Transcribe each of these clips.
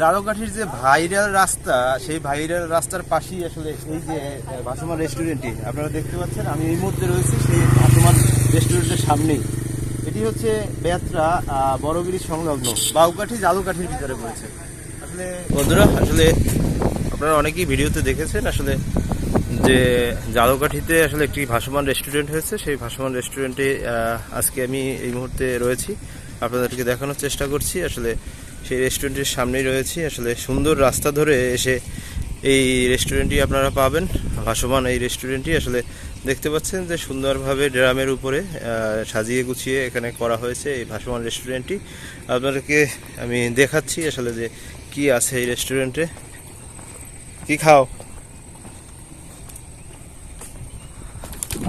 জালকাঠির যে ভাইরাল রাস্তা, সেই ভাইরাল রাস্তার পাশেই আসলে এই যে ভাসমান রেস্টুরেন্টটি আপনারা দেখতে পাচ্ছেন, আমি এই মুহূর্তে রয়েছি সেই ভাসমান রেস্টুরেন্টের সামনেই। এটি হচ্ছে বেত্রা বড়গিরি সংলগ্ন বাউকাঠি জালুকাঠির ভিতরে পড়েছে। আসলে বন্ধুরা, আসলে আপনারা অনেকেই ভিডিওতে দেখেছেন, আসলে যে জালকাঠিতে আসলে একটি ভাসমান রেস্টুরেন্ট হয়েছে, সেই ভাসমান রেস্টুরেন্টে আজকে আমি এই মুহূর্তে রয়েছি। আপনাদেরকে দেখানোর চেষ্টা করছি, আসলে সেই রেস্টুরেন্টের সামনেই রয়েছি। আসলে সুন্দর রাস্তা ধরে এসে এই রেস্টুরেন্টটি আপনারা পাবেন। ভাসমান এই রেস্টুরেন্টটি আসলে দেখতে পাচ্ছেন যে সুন্দরভাবে ড্রামের উপরে সাজিয়ে গুছিয়ে এখানে করা হয়েছে এই ভাসমান রেস্টুরেন্টটি আপনাদেরকে আমি দেখাচ্ছি আসলে যে কি আছে এই রেস্টুরেন্টে কি খাও?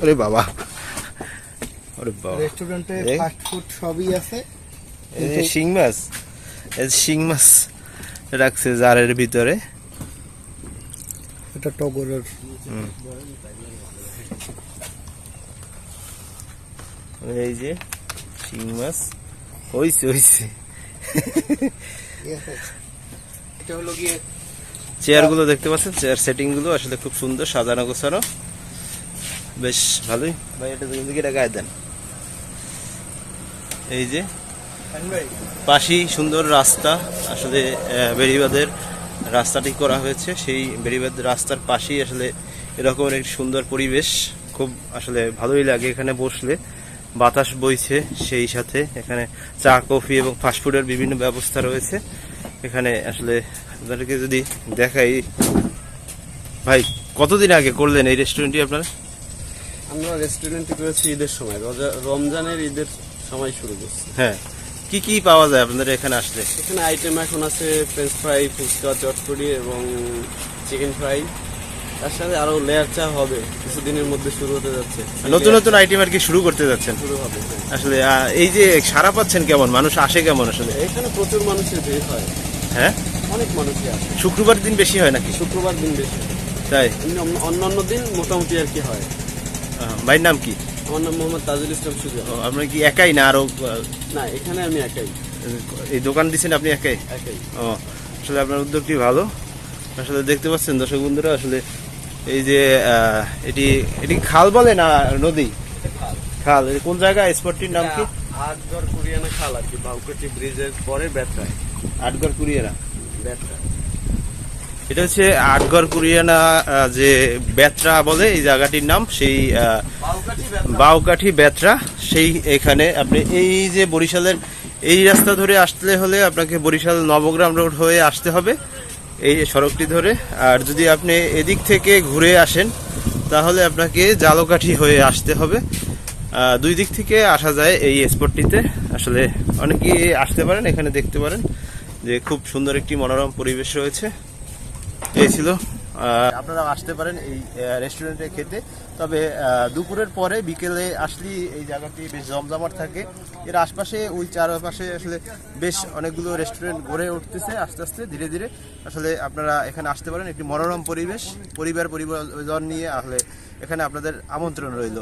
আরে বাবা। আরে বাবা। রেস্টুরেন্টে? ফাস্ট ফুড সবই আছে। এই শিং মাছ? শিং মাছ রাখছে জারের ভিতরে। এটা টগরের। এই যে শিং মাছ। হইছে হইছে। এটা হলো গিয়ে চেয়ারগুলো দেখতে পাচ্ছেন? চেয়ার সেটিংগুলো আসলে খুব সুন্দর সাজানো গোছানো। বেশ ভালোই। ভাই এটা দেখুন এটা গায়ে দেন। এই যে পাশেই সুন্দর রাস্তা আসলে আহ, বেড়িবাঁধের রাস্তাটি করা হয়েছে। সেই বেড়িবাঁধ রাস্তার পাশেই আসলে এরকম একটি সুন্দর পরিবেশ। খুব আসলে ভালোই লাগে এখানে বসলে। বাতাস বইছে সেই সাথে। এখানে চা কফি এবং ফাস্টফুডের বিভিন্ন ব্যবস্থা রয়েছে। এখানে আসলে আপনাদেরকে যদি দেখাই ভাই কতদিন আগে করলেন এই রেস্টুরেন্টটি আপনারা? আমরা রেস্টুরেন্টটি করেছি ঈদের সময়। রজা- রমজানের ঈদের সময় শুরু করছি। হ্যাঁ। কি কি পাওয়া যায় আপনাদের এখানে আসলে? এখানে আইটেম এখন আছে ফ্রেঞ্চ ফ্রাই ফুচকা চটপটি এবং চিকেন ফ্রাই তার সাথে আরও লেয়ার চা হবে কিছুদিনের মধ্যে শুরু হতে যাচ্ছে। নতুন নতুন আইটেম আর কি শুরু করতে যাচ্ছেন? শুরু হবে হ্যাঁ। আসলে এই যে সারা পাচ্ছেন কেমন? মানুষ আসে কেমন আসলে? এখানে প্রচুর মানুষের ভিড় হয়। হ্যাঁ? অনেক মানুষই আসে। শুক্রবার দিন বেশি হয় নাকি? শুক্রবার দিন বেশি তাই? অন্যান্য দিন মোটামুটি আর কি হয়। ভাইয়ের নাম কি? আমার নাম মোহাম্মদ তাজুল ইসলাম সুজন। ও, আপনার কি একাই না আরও না এখানে আমি একাই। এই দোকান দিচ্ছেন আপনি একাই? একাই। ও আসলে আপনার উদ্যোগটি ভালো? আসলে দেখতে পাচ্ছেন দর্শক বন্ধুরা আসলে এই যে আহ, এটি এটি খাল বলে না নদী? খাল। কোন জায়গা? স্পটটির নাম কি? আটগড় কুরিয়ানা খাল আর কি বাউকাটি ব্রিজের পরে বেতরায়। আটগড় কুরিয়ানা ব্যথা এটা হচ্ছে আটগড় কুরিয়ানা যে বেত্রা বলে, এই জায়গাটির নাম, সেই বাউকাঠি বেত্রা। সেই এখানে আপনি এই যে বরিশালের এই রাস্তা ধরে আসতে হলে আপনাকে বরিশাল নবগ্রাম রোড হয়ে আসতে হবে, এই সড়কটি ধরে। আর যদি আপনি এদিক থেকে ঘুরে আসেন, তাহলে আপনাকে জালকাঠি হয়ে আসতে হবে। দুই দিক থেকে আসা যায় এই স্পটটিতে। আসলে অনেকেই আসতে পারেন, এখানে দেখতে পারেন যে খুব সুন্দর একটি মনোরম পরিবেশ রয়েছে। এই ছিল আপনারা আসতে পারেন এই রেস্টুরেন্টে খেতে। তবে দুপুরের পরে বিকেলে আসলেই এই জায়গাটি বেশ জমজমাট থাকে। এর আশপাশে, ওই চারপাশে আসলে বেশ অনেকগুলো রেস্টুরেন্ট গড়ে উঠতেছে আস্তে আস্তে, ধীরে ধীরে। আসলে আপনারা এখানে আসতে পারেন, একটি মনোরম পরিবেশ পরিবার পরিবার নিয়ে আসলে এখানে আপনাদের আমন্ত্রণ রইল।